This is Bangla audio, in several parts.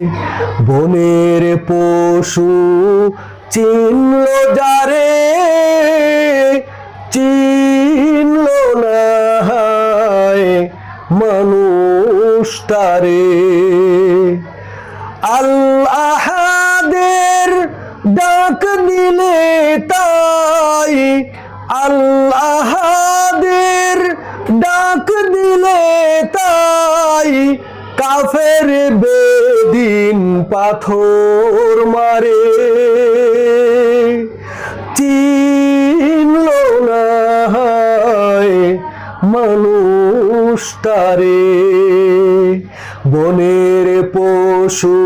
বনের পশু চিনল যারে, চিনল না মানুষ তারে। আল্লাহাদের ডাক দিলে তাই, আল্লাহাদের ডাক দিলে তাই কাফের বেদিন পাথর মারে। চিনল না মানুষ তারে বনের পশু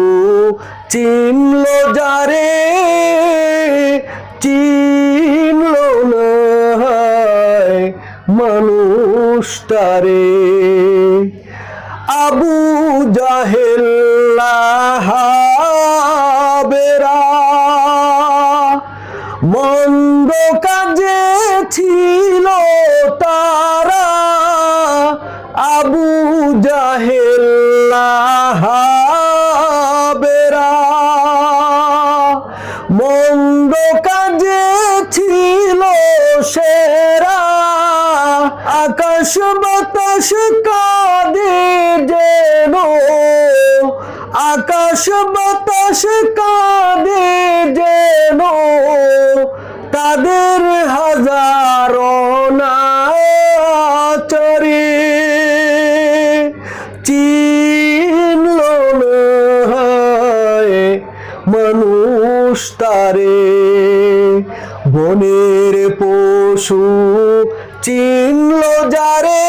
চিনল যারে। চিনল না মানুষ তারে আবু জাহেল্লাহাবেরা মন্দ কাজে ছিল তারা আবু জাহেল্লাহাবেরা মন্দ কাজে ছিল সেরা। আকাশ বাতাস কাঁদে যেন। আকাশ বাতাস কাঁদে যেন। তাদের হাজার চরে চিনল না হায় মানুষ তারে। বনের পশু চিনল যারে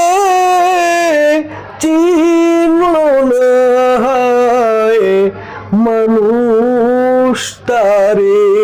চিনল মানুষ তারে।